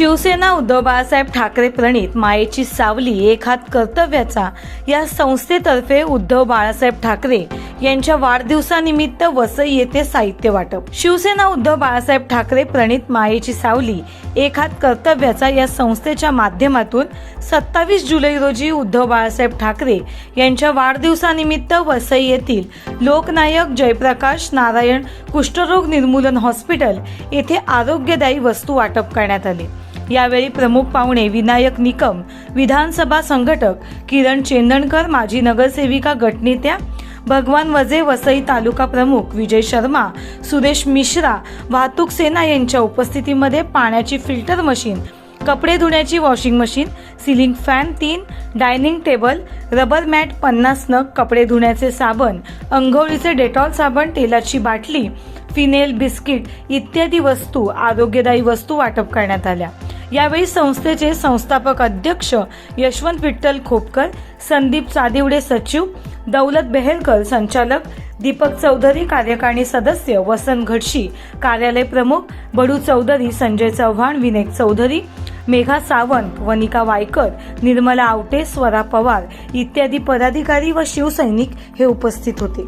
शिवसेना उद्धव बाळासाहेब ठाकरे प्रणित मायेची सावली एक हात कर्तव्याचा. या संस्थेतर्फे उद्धव बाळासाहेब ठाकरे यांच्या वाढदिवसानिमित्त वसई येथे साहित्य वाटप. शिवसेना उद्धव बाळासाहेब ठाकरे प्रणित मायेची सावली एक हात कर्तव्याचा या संस्थेच्या माध्यमातून सत्तावीस जुलै रोजी उद्धव बाळासाहेब ठाकरे यांच्या वाढदिवसानिमित्त वसई येथील लोकनायक जयप्रकाश नारायण कुष्ठरोग निर्मूलन हॉस्पिटल येथे आरोग्यदायी वस्तू वाटप करण्यात आले. यावेळी प्रमुख पाहुणे विनायक निकम विधानसभा संघटक किरण चेंदणकर माजी नगरसेविका गटनेत्या भगवान वजे वसई तालुका प्रमुख विजय शर्मा सुरेश मिश्रा वाहतूक सेना यांच्या उपस्थितीमध्ये पाण्याची फिल्टर मशीन कपडे धुण्याची वॉशिंग मशीन सिलिंग फॅन तीन डायनिंग टेबल रबर मॅट पन्नास नग कपडे धुण्याचे साबण अंघोळीचे डेटॉल साबण तेलाची बाटली फिनेल बिस्किट इत्यादी वस्तू आरोग्यदायी वस्तू वाटप करण्यात आल्या. यावेळी संस्थेचे संस्थापक अध्यक्ष यशवंत विठ्ठल खोपकर संदीप चादिवडे सचिव दौलत बेहेलकर संचालक दीपक चौधरी कार्यकारिणी सदस्य वसंत घडशी कार्यालय प्रमुख बडू चौधरी संजय चव्हाण विनायक चौधरी मेघा सावंत वनिका वायकर निर्मला आवटे स्वरा पवार इत्यादी पदाधिकारी व शिवसैनिक हे उपस्थित होते.